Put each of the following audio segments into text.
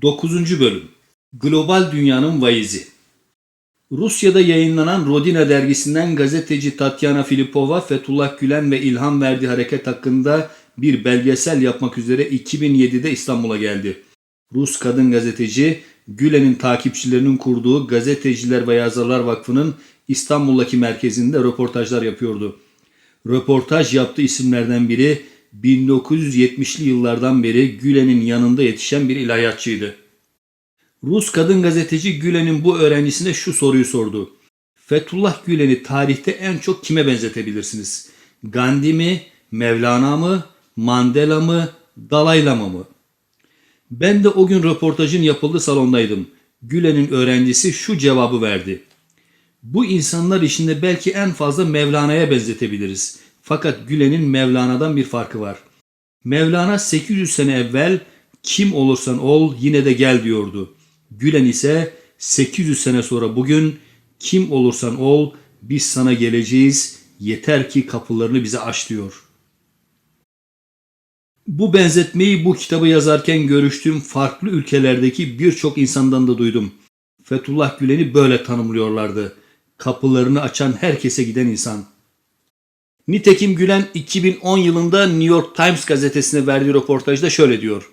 9. Bölüm Global Dünyanın Vaizi Rusya'da yayınlanan Rodina dergisinden gazeteci Tatyana Filipova, Fethullah Gülen ve İlham Verdi Hareket hakkında bir belgesel yapmak üzere 2007'de İstanbul'a geldi. Rus kadın gazeteci Gülen'in takipçilerinin kurduğu Gazeteciler ve Yazarlar Vakfı'nın İstanbul'daki merkezinde röportajlar yapıyordu. Röportaj yaptığı isimlerden biri 1970'li yıllardan beri Gülen'in yanında yetişen bir ilahiyatçıydı. Rus kadın gazeteci Gülen'in bu öğrencisine şu soruyu sordu. Fethullah Gülen'i tarihte en çok kime benzetebilirsiniz? Gandhi mi, Mevlana mı, Mandela mı, Dalai Lama mı? Ben de o gün röportajın yapıldığı salondaydım. Gülen'in öğrencisi şu cevabı verdi. Bu insanlar içinde belki en fazla Mevlana'ya benzetebiliriz. Fakat Gülen'in Mevlana'dan bir farkı var. Mevlana 800 sene evvel kim olursan ol yine de gel diyordu. Gülen ise 800 sene sonra bugün kim olursan ol biz sana geleceğiz yeter ki kapılarını bize aç diyor. Bu benzetmeyi bu kitabı yazarken görüştüğüm farklı ülkelerdeki birçok insandan da duydum. Fethullah Gülen'i böyle tanımlıyorlardı. Kapılarını açan herkese giden insan. Nitekim Gülen 2010 yılında New York Times gazetesine verdiği röportajda şöyle diyor.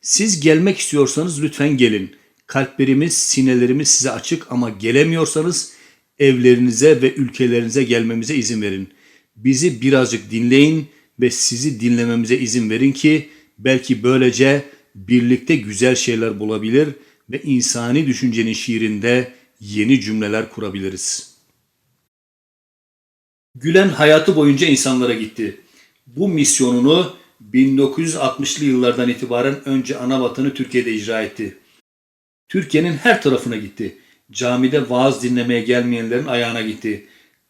Siz gelmek istiyorsanız lütfen gelin. Kalplerimiz, sinelerimiz size açık ama gelemiyorsanız evlerinize ve ülkelerinize gelmemize izin verin. Bizi birazcık dinleyin ve sizi dinlememize izin verin ki belki böylece birlikte güzel şeyler bulabilir ve insani düşüncenin şiirinde yeni cümleler kurabiliriz. Gülen hayatı boyunca insanlara gitti. Bu misyonunu 1960'lı yıllardan itibaren önce ana vatanı Türkiye'de icra etti. Türkiye'nin her tarafına gitti. Camide vaaz dinlemeye gelmeyenlerin ayağına gitti.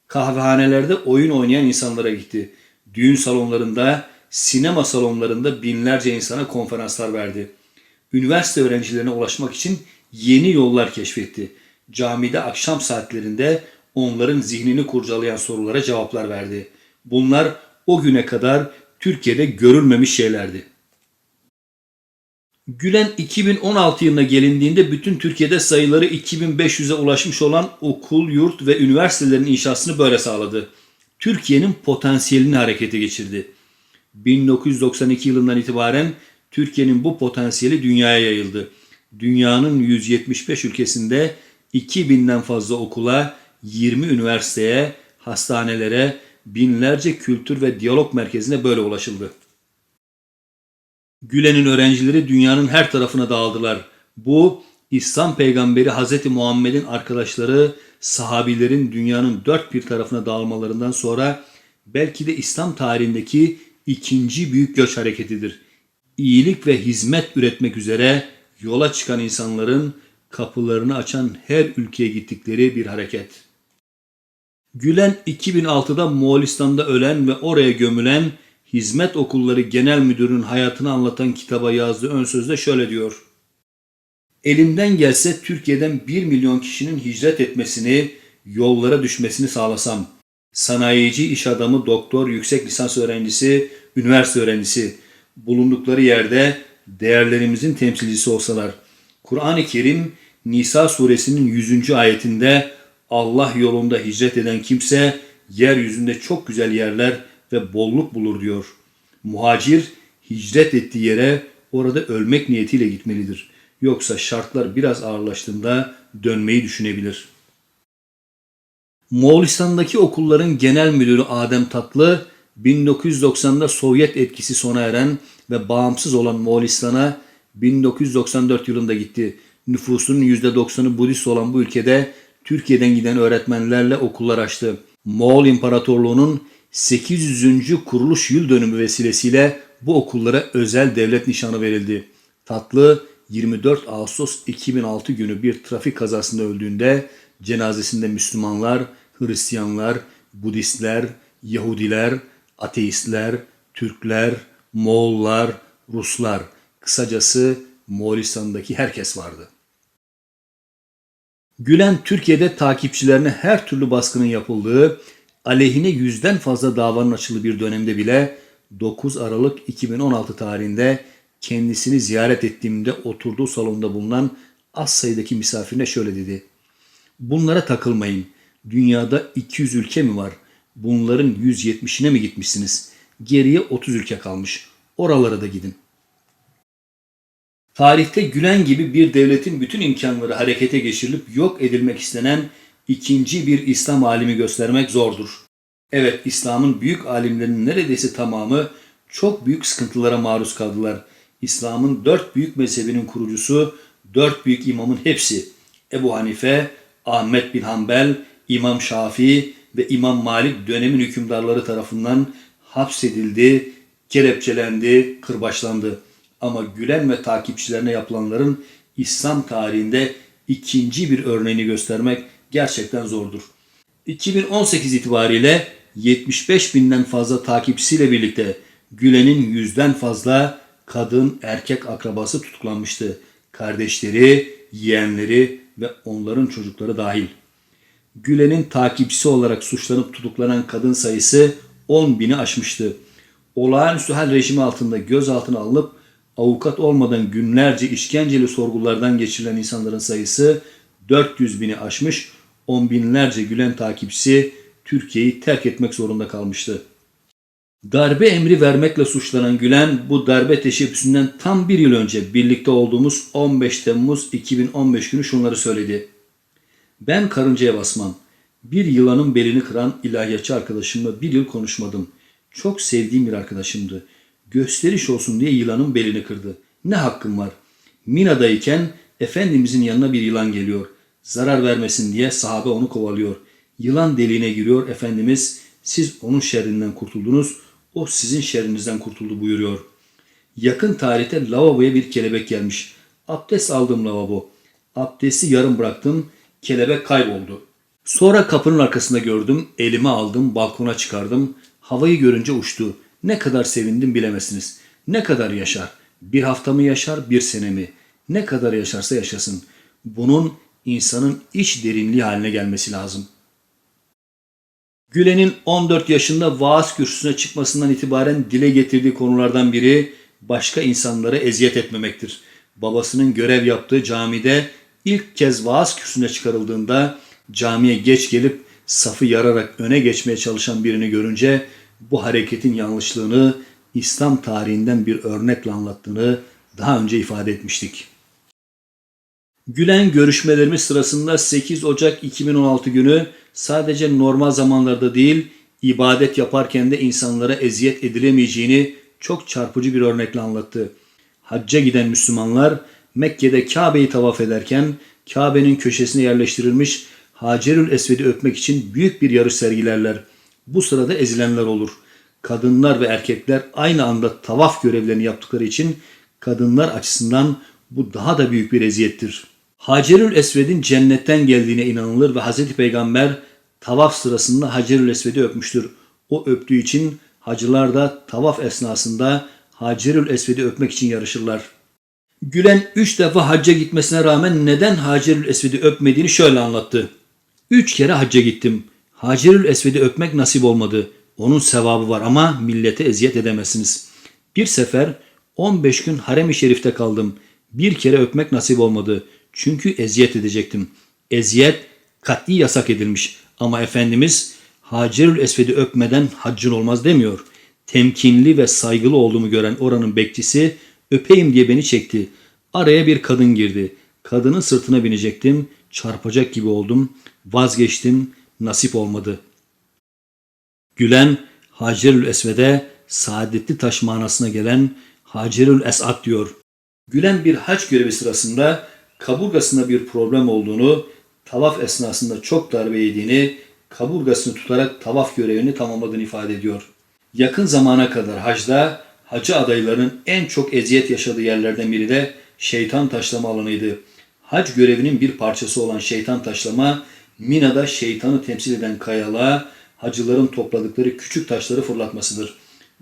Kahvehanelerde oyun oynayan insanlara gitti. Düğün salonlarında, sinema salonlarında binlerce insana konferanslar verdi. Üniversite öğrencilerine ulaşmak için yeni yollar keşfetti. Camide akşam saatlerinde onların zihnini kurcalayan sorulara cevaplar verdi. Bunlar o güne kadar Türkiye'de görülmemiş şeylerdi. Gülen 2016 yılına gelindiğinde bütün Türkiye'de sayıları 2500'e ulaşmış olan okul, yurt ve üniversitelerin inşasını böyle sağladı. Türkiye'nin potansiyelini harekete geçirdi. 1992 yılından itibaren Türkiye'nin bu potansiyeli dünyaya yayıldı. Dünyanın 175 ülkesinde 2000'den fazla okula, 20 üniversiteye, hastanelere, binlerce kültür ve diyalog merkezine böyle ulaşıldı. Gülen'in öğrencileri dünyanın her tarafına dağıldılar. Bu İslam peygamberi Hz. Muhammed'in arkadaşları sahabilerin dünyanın dört bir tarafına dağılmalarından sonra belki de İslam tarihindeki ikinci büyük göç hareketidir. İyilik ve hizmet üretmek üzere yola çıkan insanların kapılarını açan her ülkeye gittikleri bir hareket. Gülen 2006'da Moğolistan'da ölen ve oraya gömülen Hizmet Okulları Genel Müdürü'nün hayatını anlatan kitaba yazdığı ön sözde şöyle diyor. Elimden gelse Türkiye'den 1 milyon kişinin hicret etmesini, yollara düşmesini sağlasam. Sanayici, iş adamı, doktor, yüksek lisans öğrencisi, üniversite öğrencisi bulundukları yerde değerlerimizin temsilcisi olsalar. Kur'an-ı Kerim Nisa suresinin 100. ayetinde Allah yolunda hicret eden kimse yeryüzünde çok güzel yerler ve bolluk bulur diyor. Muhacir hicret ettiği yere orada ölmek niyetiyle gitmelidir. Yoksa şartlar biraz ağırlaştığında dönmeyi düşünebilir. Moğolistan'daki okulların genel müdürü Adem Tatlı 1990'da Sovyet etkisi sona eren ve bağımsız olan Moğolistan'a 1994 yılında gitti. Nüfusunun %90'ı Budist olan bu ülkede Türkiye'den giden öğretmenlerle okullar açtı. Moğol İmparatorluğu'nun 800. kuruluş yıl dönümü vesilesiyle bu okullara özel devlet nişanı verildi. Tatlı 24 Ağustos 2006 günü bir trafik kazasında öldüğünde cenazesinde Müslümanlar, Hristiyanlar, Budistler, Yahudiler, ateistler, Türkler, Moğollar, Ruslar, kısacası Moğolistan'daki herkes vardı. Gülen Türkiye'de takipçilerine her türlü baskının yapıldığı, aleyhine yüzden fazla davanın açıldığı bir dönemde bile 9 Aralık 2016 tarihinde kendisini ziyaret ettiğimde oturduğu salonda bulunan az sayıdaki misafirine şöyle dedi. Bunlara takılmayın. Dünyada 200 ülke mi var? Bunların 170'ine mi gitmişsiniz? Geriye 30 ülke kalmış. Oralara da gidin. Tarihte Gülen gibi bir devletin bütün imkanları harekete geçirilip yok edilmek istenen ikinci bir İslam alimi göstermek zordur. Evet İslam'ın büyük alimlerinin neredeyse tamamı çok büyük sıkıntılara maruz kaldılar. İslam'ın dört büyük mezhebinin kurucusu, dört büyük imamın hepsi Ebu Hanife, Ahmet bin Hanbel, İmam Şafii ve İmam Malik dönemin hükümdarları tarafından hapsedildi, kelepçelendi, kırbaçlandı. Ama Gülen ve takipçilerine yapılanların İslam tarihinde ikinci bir örneğini göstermek gerçekten zordur. 2018 itibariyle 75 binden fazla takipçisiyle birlikte Gülen'in yüzden fazla kadın erkek akrabası tutuklanmıştı. Kardeşleri, yeğenleri ve onların çocukları dahil. Gülen'in takipçisi olarak suçlanıp tutuklanan kadın sayısı 10 bini aşmıştı. Olağanüstü hal rejimi altında gözaltına alınıp avukat olmadan günlerce işkenceli sorgulardan geçirilen insanların sayısı 400 bini aşmış, on binlerce Gülen takipçisi Türkiye'yi terk etmek zorunda kalmıştı. Darbe emri vermekle suçlanan Gülen bu darbe teşebbüsünden tam bir yıl önce birlikte olduğumuz 15 Temmuz 2015 günü şunları söyledi. Ben karıncaya basmam. Bir yılanın belini kıran ilahiyatçı arkadaşımla bir yıl konuşmadım. Çok sevdiğim bir arkadaşımdı. Gösteriş olsun diye yılanın belini kırdı. Ne hakkım var? Mina'dayken Efendimizin yanına bir yılan geliyor. Zarar vermesin diye sahabe onu kovalıyor. Yılan deliğine giriyor Efendimiz siz onun şerrinden kurtuldunuz o sizin şerrinizden kurtuldu buyuruyor. Yakın tarihte lavaboya bir kelebek gelmiş. Abdest aldım lavabo. Abdesti yarım bıraktım. Kelebek kayboldu. Sonra kapının arkasında gördüm. Elime aldım. Balkona çıkardım. Havayı görünce uçtu. Ne kadar sevindim bilemezsiniz. Ne kadar yaşar? Bir hafta mı yaşar, bir sene mi? Ne kadar yaşarsa yaşasın. Bunun insanın iç derinliği haline gelmesi lazım. Gülen'in 14 yaşında vaaz kürsüsüne çıkmasından itibaren dile getirdiği konulardan biri başka insanlara eziyet etmemektir. Babasının görev yaptığı camide ilk kez vaaz kürsüsüne çıkarıldığında camiye geç gelip safı yararak öne geçmeye çalışan birini görünce bu hareketin yanlışlığını İslam tarihinden bir örnekle anlattığını daha önce ifade etmiştik. Gülen görüşmelerimiz sırasında 8 Ocak 2016 günü sadece normal zamanlarda değil, ibadet yaparken de insanlara eziyet edilemeyeceğini çok çarpıcı bir örnekle anlattı. Hacca giden Müslümanlar Mekke'de Kabe'yi tavaf ederken Kabe'nin köşesine yerleştirilmiş Hacerül Esved'i öpmek için büyük bir yarış sergilerler. Bu sırada ezilenler olur. Kadınlar ve erkekler aynı anda tavaf görevlerini yaptıkları için kadınlar açısından bu daha da büyük bir eziyettir. Hacerül Esved'in cennetten geldiğine inanılır ve Hz. Peygamber tavaf sırasında Hacerül Esved'i öpmüştür. O öptüğü için hacılar da tavaf esnasında Hacerül Esved'i öpmek için yarışırlar. Gülen üç defa hacca gitmesine rağmen neden Hacerül Esved'i öpmediğini şöyle anlattı. Üç kere hacca gittim. Hacerül Esved'i öpmek nasip olmadı. Onun sevabı var ama millete eziyet edemezsiniz. Bir sefer 15 gün harem-i şerifte kaldım. Bir kere öpmek nasip olmadı. Çünkü eziyet edecektim. Eziyet katli yasak edilmiş. Ama Efendimiz Hacerül Esved'i öpmeden haccın olmaz demiyor. Temkinli ve saygılı olduğumu gören oranın bekçisi öpeyim diye beni çekti. Araya bir kadın girdi. Kadının sırtına binecektim. Çarpacak gibi oldum. Vazgeçtim. Nasip olmadı. Gülen Hacerül Esved'e saadetli taş manasına gelen Hacerül Esad diyor. Gülen bir haç görevi sırasında kaburgasında bir problem olduğunu, tavaf esnasında çok darbe yediğini, kaburgasını tutarak tavaf görevini tamamladığını ifade ediyor. Yakın zamana kadar hacda hacı adaylarının en çok eziyet yaşadığı yerlerden biri de şeytan taşlama alanıydı. Hac görevinin bir parçası olan şeytan taşlama, Mina'da şeytanı temsil eden kayalığa hacıların topladıkları küçük taşları fırlatmasıdır.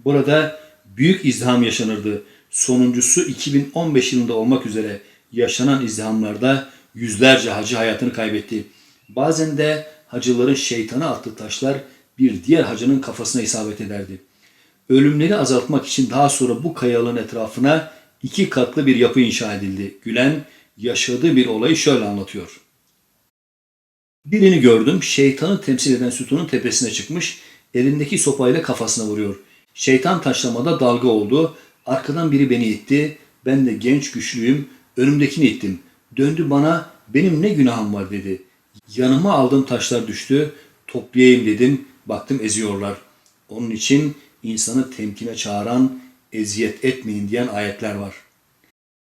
Burada büyük izdiham yaşanırdı. Sonuncusu 2015 yılında olmak üzere yaşanan izdihamlarda yüzlerce hacı hayatını kaybetti. Bazen de hacıların şeytana attığı taşlar bir diğer hacının kafasına isabet ederdi. Ölümleri azaltmak için daha sonra bu kayalığın etrafına iki katlı bir yapı inşa edildi. Gülen yaşadığı bir olayı şöyle anlatıyor. Birini gördüm. Şeytanı temsil eden sütunun tepesine çıkmış. Elindeki sopayla kafasına vuruyor. Şeytan taşlamada dalga oldu. Arkadan biri beni itti. Ben de genç güçlüyüm. Önümdekini ittim. Döndü bana benim ne günahım var dedi. Yanıma aldığım taşlar düştü. Toplayayım dedim. Baktım eziyorlar. Onun için insanı temkine çağıran, eziyet etmeyin diyen ayetler var.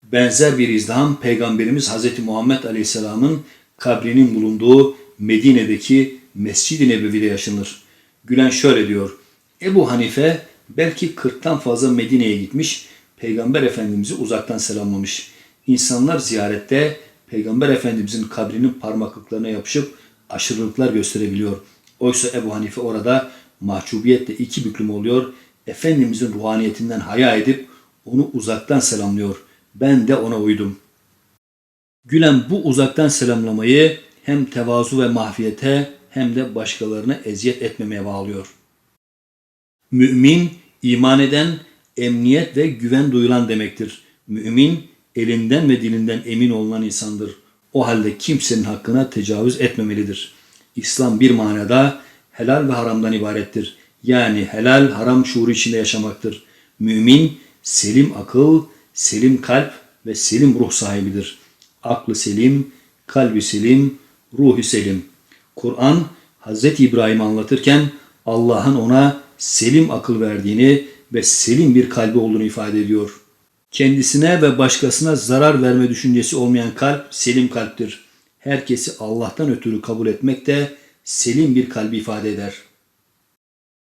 Benzer bir izdiham Peygamberimiz Hz. Muhammed Aleyhisselam'ın kabrinin bulunduğu Medine'deki Mescid-i Nebevi'de yaşanır. Gülen şöyle diyor. Ebu Hanife belki 40'tan fazla Medine'ye gitmiş, Peygamber Efendimiz'i uzaktan selamlamış. İnsanlar ziyarette Peygamber Efendimiz'in kabrinin parmaklıklarına yapışıp aşırılıklar gösterebiliyor. Oysa Ebu Hanife orada mahcubiyetle iki büklüm oluyor. Efendimiz'in ruhaniyetinden haya edip onu uzaktan selamlıyor. Ben de ona uydum. Gülen bu uzaktan selamlamayı hem tevazu ve mahfiyete hem de başkalarına eziyet etmemeye bağlıyor. Mümin, iman eden, emniyet ve güven duyulan demektir. Mümin, elinden ve dilinden emin olunan insandır. O halde kimsenin hakkına tecavüz etmemelidir. İslam bir manada helal ve haramdan ibarettir. Yani helal haram şuuru içinde yaşamaktır. Mümin, selim akıl, selim kalp ve selim ruh sahibidir. Aklı selim, kalbi selim, ruhu selim. Kur'an Hz. İbrahim anlatırken Allah'ın ona selim akıl verdiğini ve selim bir kalbi olduğunu ifade ediyor. Kendisine ve başkasına zarar verme düşüncesi olmayan kalp selim kalptir. Herkesi Allah'tan ötürü kabul etmek de selim bir kalbi ifade eder.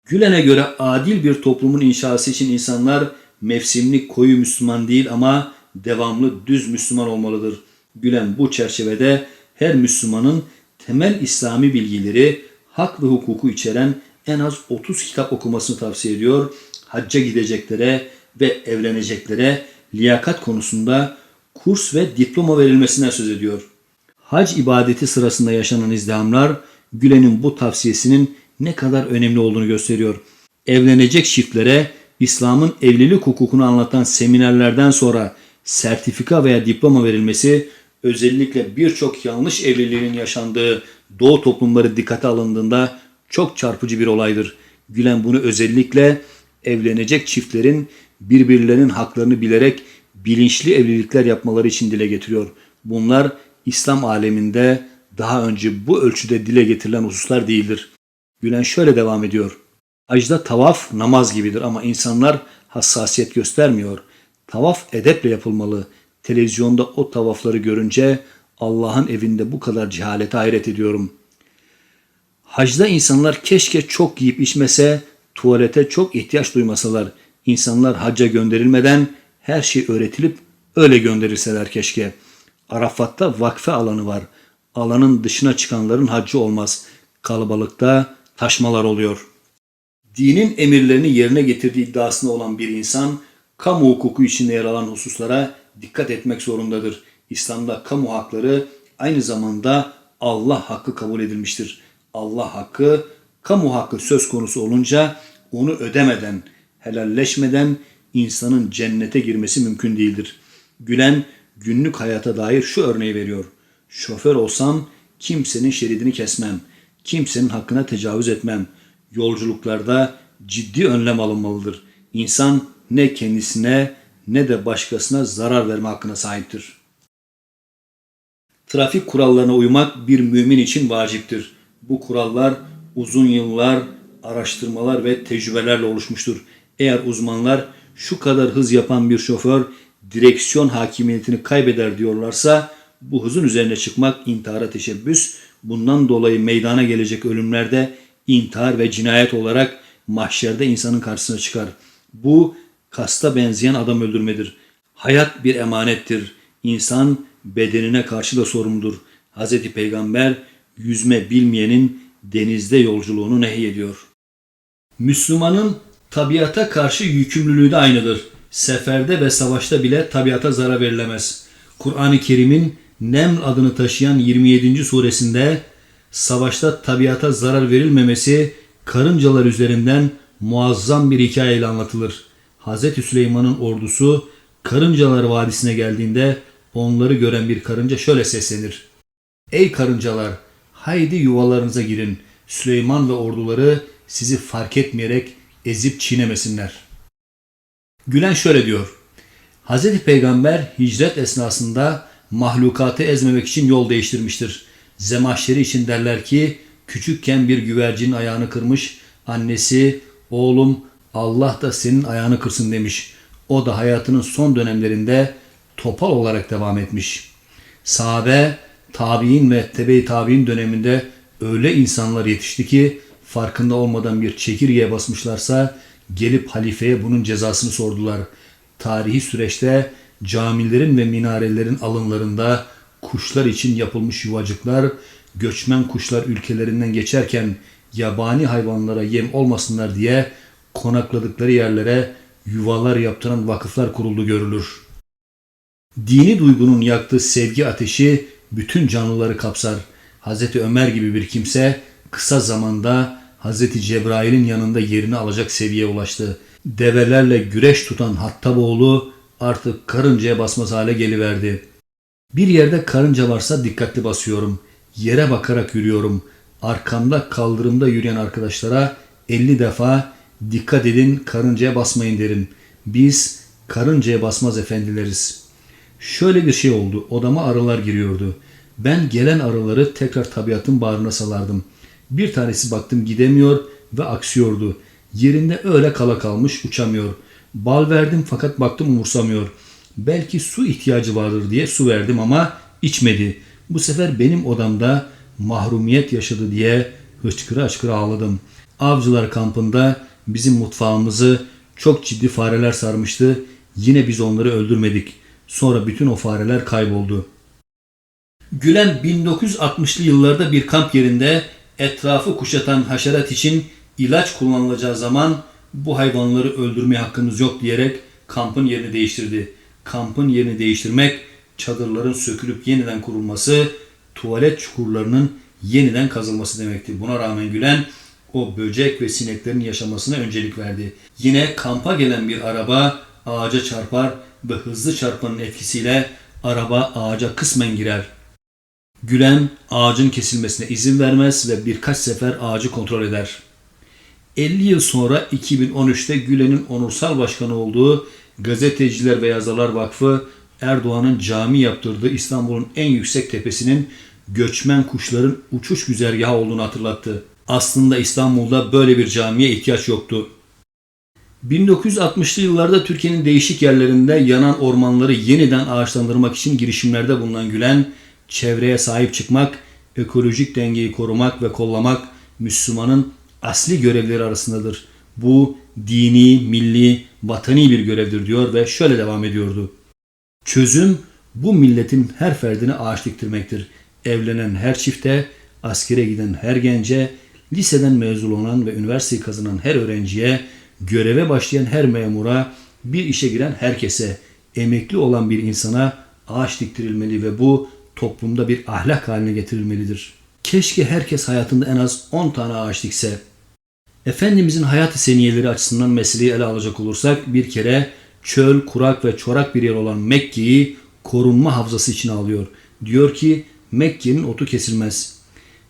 Gülen'e göre adil bir toplumun inşası için insanlar mevsimlik koyu Müslüman değil ama devamlı düz Müslüman olmalıdır. Gülen bu çerçevede her Müslümanın temel İslami bilgileri, hak ve hukuku içeren en az 30 kitap okumasını tavsiye ediyor. Hacca gideceklere ve evleneceklere liyakat konusunda kurs ve diploma verilmesinden söz ediyor. Hac ibadeti sırasında yaşanan izdihamlar Gülen'in bu tavsiyesinin ne kadar önemli olduğunu gösteriyor. Evlenecek çiftlere İslam'ın evlilik hukukunu anlatan seminerlerden sonra sertifika veya diploma verilmesi özellikle birçok yanlış evliliğin yaşandığı doğu toplumları dikkate alındığında çok çarpıcı bir olaydır. Gülen bunu özellikle evlenecek çiftlerin birbirlerinin haklarını bilerek bilinçli evlilikler yapmaları için dile getiriyor. Bunlar İslam aleminde daha önce bu ölçüde dile getirilen hususlar değildir. Gülen şöyle devam ediyor. Hacda tavaf namaz gibidir ama insanlar hassasiyet göstermiyor. Tavaf edeple yapılmalı. Televizyonda o tavafları görünce Allah'ın evinde bu kadar cehalete hayret ediyorum. Hacda insanlar keşke çok yiyip içmese, tuvalete çok ihtiyaç duymasalar. İnsanlar hacca gönderilmeden her şey öğretilip öyle gönderilseler keşke. Arafat'ta vakfe alanı var. Alanın dışına çıkanların haccı olmaz. Kalabalıkta taşmalar oluyor. Dinin emirlerini yerine getirdiği iddiasında olan bir insan kamu hukuku içinde yer alan hususlara dikkat etmek zorundadır. İslam'da kamu hakları aynı zamanda Allah hakkı kabul edilmiştir. Allah hakkı, kamu hakkı söz konusu olunca onu ödemeden, helalleşmeden insanın cennete girmesi mümkün değildir. Gülen günlük hayata dair şu örneği veriyor. Şoför olsam kimsenin şeridini kesmem, kimsenin hakkına tecavüz etmem. Yolculuklarda ciddi önlem alınmalıdır. İnsan ne kendisine ne de başkasına zarar verme hakkına sahiptir. Trafik kurallarına uymak bir mümin için vaciptir. Bu kurallar uzun yıllar, araştırmalar ve tecrübelerle oluşmuştur. Eğer uzmanlar şu kadar hız yapan bir şoför direksiyon hakimiyetini kaybeder diyorlarsa bu hızın üzerine çıkmak intihara teşebbüs. Bundan dolayı meydana gelecek ölümlerde intihar ve cinayet olarak mahşerde insanın karşısına çıkar. Bu kasta benzeyen adam öldürmedir. Hayat bir emanettir. İnsan bedenine karşı da sorumludur. Hz. Peygamber yüzme bilmeyenin denizde yolculuğunu nehyediyor. Müslümanın tabiata karşı yükümlülüğü de aynıdır. Seferde ve savaşta bile tabiata zarar verilemez. Kur'an-ı Kerim'in Neml adını taşıyan 27. suresinde savaşta tabiata zarar verilmemesi karıncalar üzerinden muazzam bir hikayeyle anlatılır. Hz. Süleyman'ın ordusu Karıncalar Vadisi'ne geldiğinde onları gören bir karınca şöyle seslenir. Ey karıncalar, haydi yuvalarınıza girin. Süleyman ve orduları sizi fark etmeyerek ezip çiğnemesinler. Gülen şöyle diyor. Hz. Peygamber hicret esnasında mahlukatı ezmemek için yol değiştirmiştir. Zemahşeri için derler ki küçükken bir güvercinin ayağını kırmış, annesi oğlum Allah da senin ayağını kırsın demiş. O da hayatının son dönemlerinde topal olarak devam etmiş. Sahabe, tabi'in ve tebe-i tabi'in döneminde öyle insanlar yetişti ki farkında olmadan bir çekirgeye basmışlarsa gelip halifeye bunun cezasını sordular. Tarihi süreçte camilerin ve minarelerin alınlarında kuşlar için yapılmış yuvacıklar, göçmen kuşlar ülkelerinden geçerken yabani hayvanlara yem olmasınlar diye konakladıkları yerlere yuvalar yaptıran vakıflar kuruldu görülür. Dini duygunun yaktığı sevgi ateşi bütün canlıları kapsar. Hz. Ömer gibi bir kimse kısa zamanda Hz. Cebrail'in yanında yerini alacak seviyeye ulaştı. Develerle güreş tutan Hattaboğlu artık karıncaya basmaz hale geliverdi. Bir yerde karınca varsa dikkatli basıyorum. Yere bakarak yürüyorum. Arkamda kaldırımda yürüyen arkadaşlara 50 defa dikkat edin karıncaya basmayın derim. Biz karıncaya basmaz efendileriz. Şöyle bir şey oldu. Odama arılar giriyordu. Ben gelen arıları tekrar tabiatın bağrına salardım. Bir tanesi baktım gidemiyor ve aksıyordu. Yerinde öyle kala kalmış uçamıyor. Bal verdim fakat baktım umursamıyor. Belki su ihtiyacı vardır diye su verdim ama içmedi. Bu sefer benim odamda mahrumiyet yaşadı diye hıçkıra hıçkıra ağladım. Avcılar kampında bizim mutfağımızı çok ciddi fareler sarmıştı. Yine biz onları öldürmedik. Sonra bütün o fareler kayboldu. Gülen 1960'lı yıllarda bir kamp yerinde etrafı kuşatan haşerat için ilaç kullanılacağı zaman bu hayvanları öldürmeye hakkınız yok diyerek kampın yerini değiştirdi. Kampın yerini değiştirmek çadırların sökülüp yeniden kurulması, tuvalet çukurlarının yeniden kazılması demekti. Buna rağmen Gülen o böcek ve sineklerin yaşamasına öncelik verdi. Yine kampa gelen bir araba ağaca çarpar ve hızlı çarpmanın etkisiyle araba ağaca kısmen girer. Gülen ağacın kesilmesine izin vermez ve birkaç sefer ağacı kontrol eder. 50 yıl sonra 2013'te Gülen'in onursal başkanı olduğu Gazeteciler ve Yazarlar Vakfı Erdoğan'ın cami yaptırdığı İstanbul'un en yüksek tepesinin göçmen kuşların uçuş güzergahı olduğunu hatırlattı. Aslında İstanbul'da böyle bir camiye ihtiyaç yoktu. 1960'lı yıllarda Türkiye'nin değişik yerlerinde yanan ormanları yeniden ağaçlandırmak için girişimlerde bulunan Gülen, çevreye sahip çıkmak, ekolojik dengeyi korumak ve kollamak Müslümanın asli görevleri arasındadır. Bu dini, milli, vatani bir görevdir diyor ve şöyle devam ediyordu. Çözüm bu milletin her ferdine ağaç diktirmektir. Evlenen her çifte, askere giden her gence, liseden mezun olan ve üniversiteyi kazanan her öğrenciye, göreve başlayan her memura, bir işe giren herkese, emekli olan bir insana ağaç diktirilmeli ve bu toplumda bir ahlak haline getirilmelidir. Keşke herkes hayatında en az 10 tane ağaç dikse. Efendimizin hayat seniyeleri açısından meseleyi ele alacak olursak bir kere çöl, kurak ve çorak bir yer olan Mekke'yi korunma havzası içine alıyor. Diyor ki Mekke'nin otu kesilmez.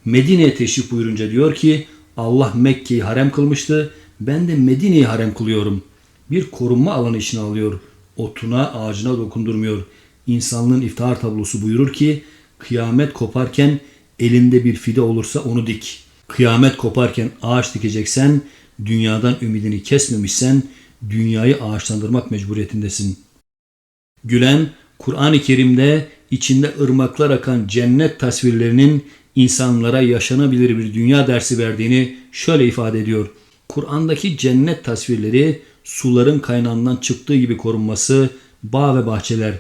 Medine'ye teşrif buyurunca diyor ki Allah Mekke'yi harem kılmıştı. Ben de Medine'yi harem kılıyorum. Bir korunma alanı içine alıyor. Otuna, ağacına dokundurmuyor. İnsanlığın iftihar tablosu buyurur ki kıyamet koparken elinde bir fide olursa onu dik. Kıyamet koparken ağaç dikeceksen, dünyadan ümidini kesmemişsen dünyayı ağaçlandırmak mecburiyetindesin. Gülen, Kur'an-ı Kerim'de içinde ırmaklar akan cennet tasvirlerinin insanlara yaşanabilir bir dünya dersi verdiğini şöyle ifade ediyor. Kur'an'daki cennet tasvirleri suların kaynağından çıktığı gibi korunması, bağ ve bahçeler,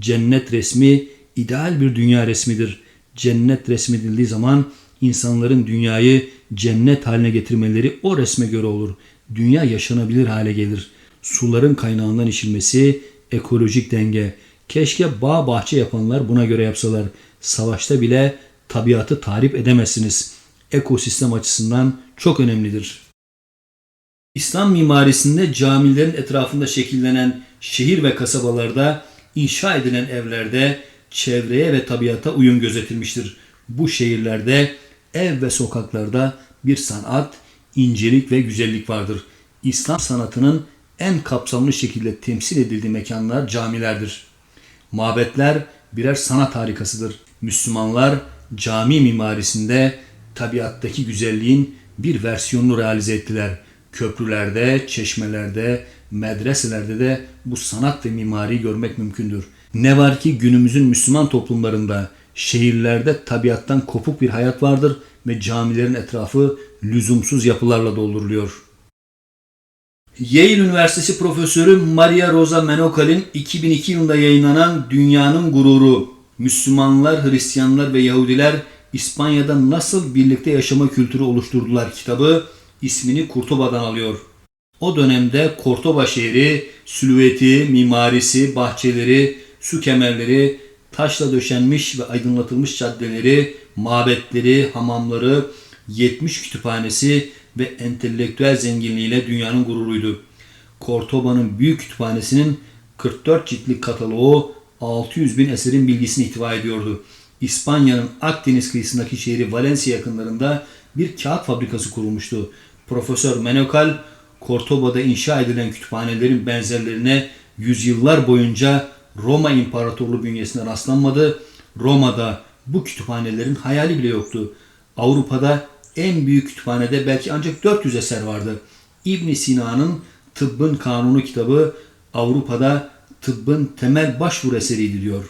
cennet resmi ideal bir dünya resmidir. Cennet resmedildiği zaman insanların dünyayı cennet haline getirmeleri o resme göre olur. Dünya yaşanabilir hale gelir. Suların kaynağından içilmesi, ekolojik denge. Keşke bağ bahçe yapanlar buna göre yapsalar. Savaşta bile tabiatı tarif edemezsiniz. Ekosistem açısından çok önemlidir. İslam mimarisinde camilerin etrafında şekillenen şehir ve kasabalarda inşa edilen evlerde çevreye ve tabiata uyum gözetilmiştir. Bu şehirlerde ev ve sokaklarda bir sanat, incelik ve güzellik vardır. İslam sanatının en kapsamlı şekilde temsil edildiği mekanlar camilerdir. Mabetler birer sanat harikasıdır. Müslümanlar cami mimarisinde tabiattaki güzelliğin bir versiyonunu realize ettiler. Köprülerde, çeşmelerde, medreselerde de bu sanat ve mimari görmek mümkündür. Ne var ki günümüzün Müslüman toplumlarında, şehirlerde tabiattan kopuk bir hayat vardır ve camilerin etrafı lüzumsuz yapılarla dolduruluyor. Yale Üniversitesi Profesörü Maria Rosa Menocal'in 2002 yılında yayınlanan Dünyanın Gururu, Müslümanlar, Hristiyanlar ve Yahudiler İspanya'da nasıl birlikte yaşama kültürü oluşturdular kitabı ismini Kurtoba'dan alıyor. O dönemde Kortoba şehri, silüeti, mimarisi, bahçeleri, su kemerleri, taşla döşenmiş ve aydınlatılmış caddeleri, mabetleri, hamamları, 70 kütüphanesi ve entelektüel zenginliğiyle dünyanın gururuydu. Kortoba'nın büyük kütüphanesinin 44 ciltlik kataloğu 600 bin eserin bilgisini ihtiva ediyordu. İspanya'nın Akdeniz kıyısındaki şehri Valencia yakınlarında bir kağıt fabrikası kurulmuştu. Profesör Menocal, Kortoba'da inşa edilen kütüphanelerin benzerlerine yüzyıllar boyunca Roma İmparatorluğu bünyesinde rastlanmadı. Roma'da bu kütüphanelerin hayali bile yoktu. Avrupa'da en büyük kütüphanede belki ancak 400 eser vardı. İbn Sina'nın Tıbbın Kanunu kitabı Avrupa'da tıbbın temel başvuru eseriydi diyor.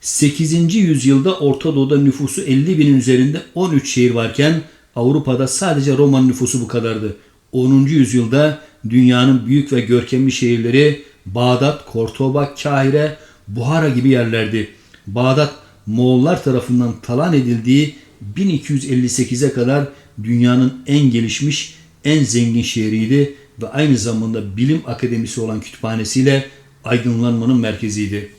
8. yüzyılda Orta Doğu'da nüfusu 50 binin üzerinde 13 şehir varken Avrupa'da sadece Roma'nın nüfusu bu kadardı. 10. yüzyılda dünyanın büyük ve görkemli şehirleri Bağdat, Kortoba, Kahire, Buhara gibi yerlerdi. Bağdat Moğollar tarafından talan edildiği 1258'e kadar dünyanın en gelişmiş, en zengin şehriydi ve aynı zamanda bilim akademisi olan kütüphanesiyle aydınlanmanın merkeziydi.